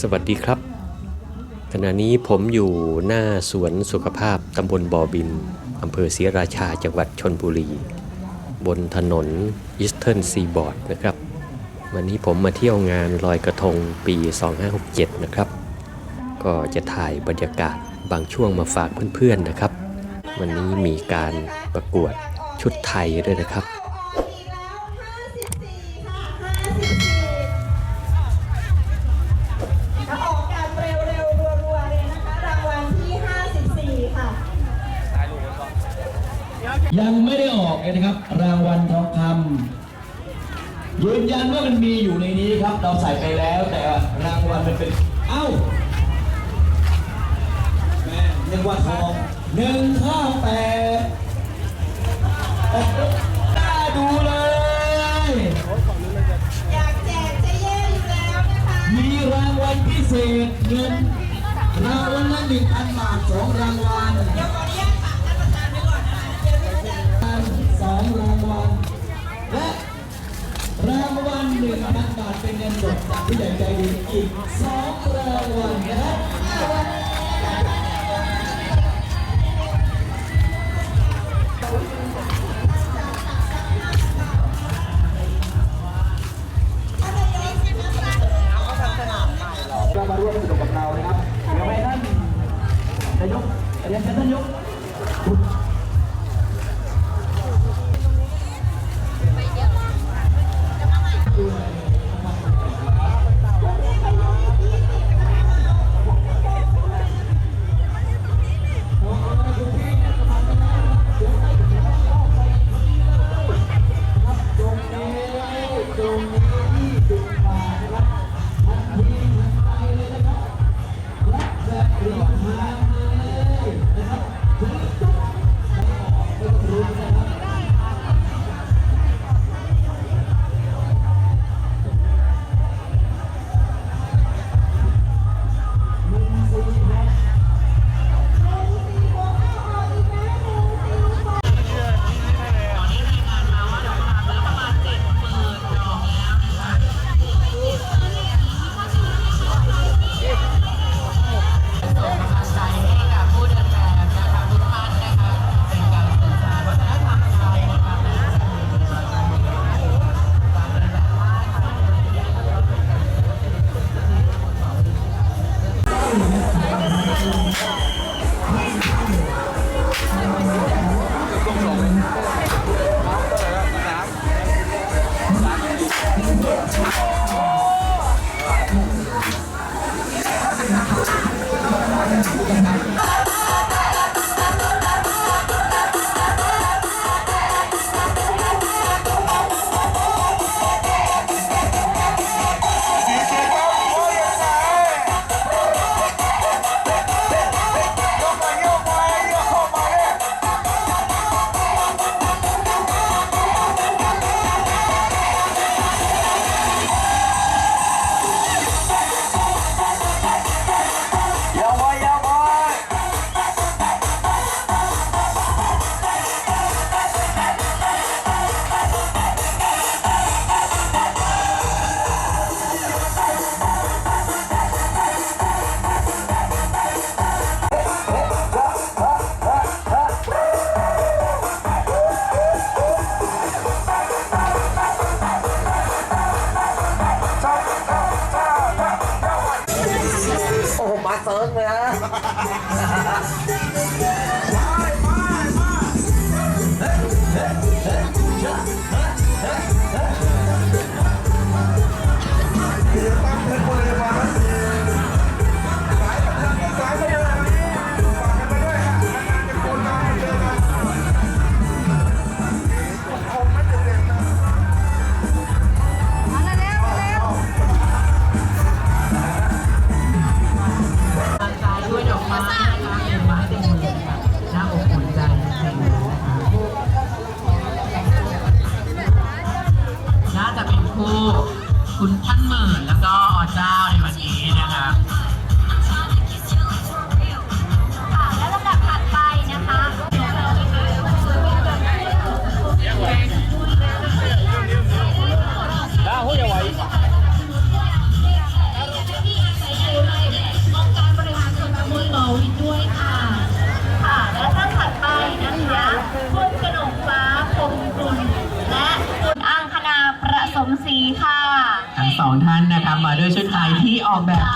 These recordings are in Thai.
สวัสดีครับ ขณะนี้ผมอยู่หน้าสวนสุขภาพตำบลบ่อบินอำเภอศรีราชาจังหวัดชนบุรี บนถนนอิสเทิร์นซีบอร์ดนะครับ วันนี้ผมมาเที่ยวงานลอยกระทงปี 2567 นะครับ ก็จะถ่ายบรรยากาศบางช่วงมาฝากเพื่อนๆนะครับ วันนี้มีการประกวดชุดไทยด้วยนะครับ ยังไม่ได้ออกเลยนะครับ รางวัลทองคำยืนยันว่ามันมีอยู่ในนี้ครับ เราใส่ไปแล้วแต่รางวัลมันเป็น เอ้าแม่นึกว่าทองหนึ่งห้าแปดน่าดูเลย อยากแจกจะแย่อยู่แล้วนะคะ มีรางวัลพิเศษเงินรางวัลละหนึ่งพันบาทสองรางวัลเดี๋ยวขออนุญาต และรางวัลหนึ่งพันบาทเป็นเงินสดจากผู้ใหญ่ใจดีอีกสองรางวัลนะครับ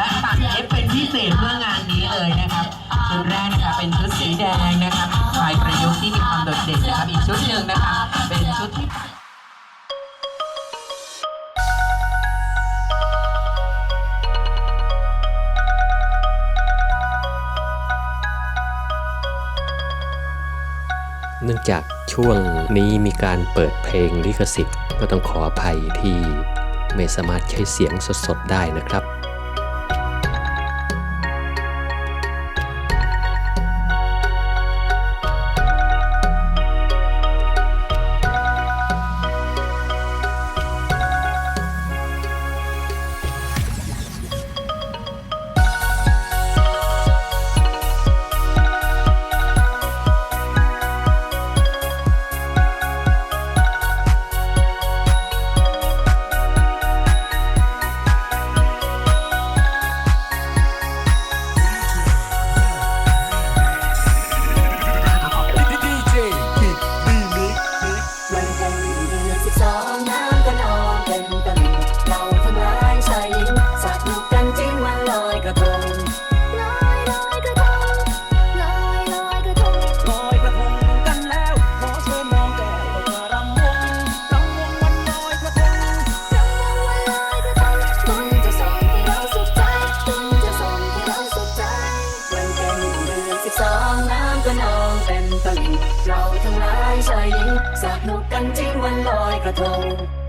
และตัดเย็เป็นพิเศษเพื่องานนี้เลยนะครับชุดแรกนะคะเป็นชุดสีแดงนะครับลายประยุกต์ที่มีความโดดเด่นนะครับอีกชุดหนึ่งนะคะเป็นชุดที่เนื่องจากช่วงนี้มีการเปิดเพลงลิขสิทธิ์ ก็ต้องขออภัยที่ไม่สามารถใช้เสียงสดๆได้นะครับ ตลิ่งเราทั้งหลายชายหญิงสาดนุกกันจริงวันลอยกระทง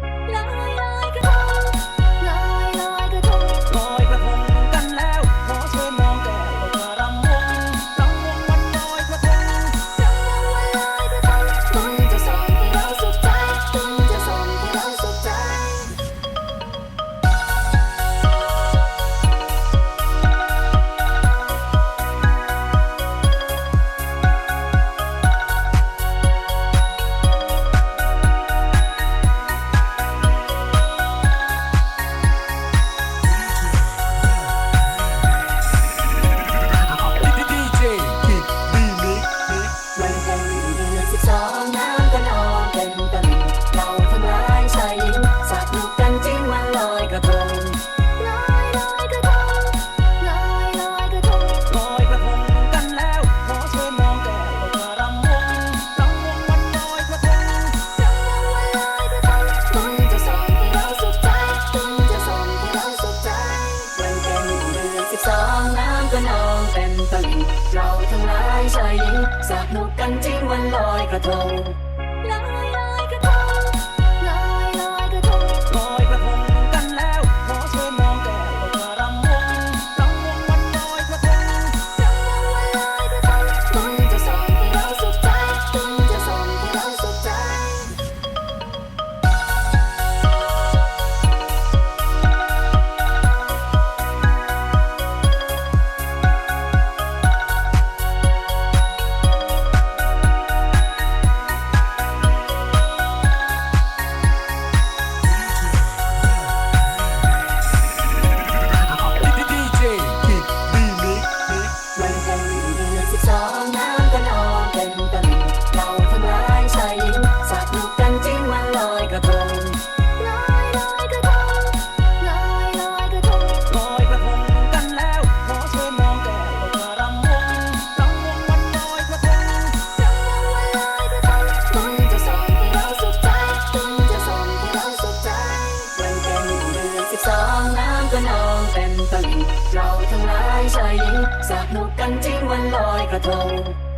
microphone. Capitol.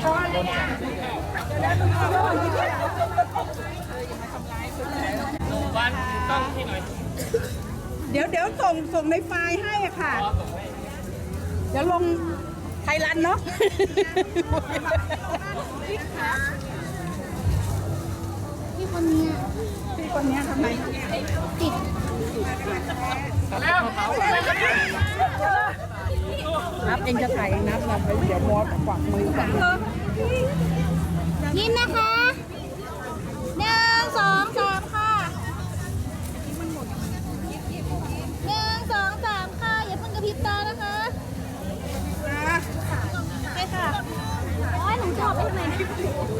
เห็นหน้าเดี๋ยวพอเลยเดี๋ยวเดี๋ยวส่งส่งในไฟล์ให้อะค่ะ เดี๋ยวลงไทยรันเนาะพี่คนเนี้ยพี่คนเนี้ยทำไมติดนับเองจะถ่ายนับนะไปเดี๋ยวมอสขวางมือกัน ยิ้มนะคะหนึ่งสองสามค่ะหนึ่งสองสามค่ะ อย่าเพิ่งกระพริบตานะคะไปค่ะโอ้ยหนูจะออกไปทำไมไม่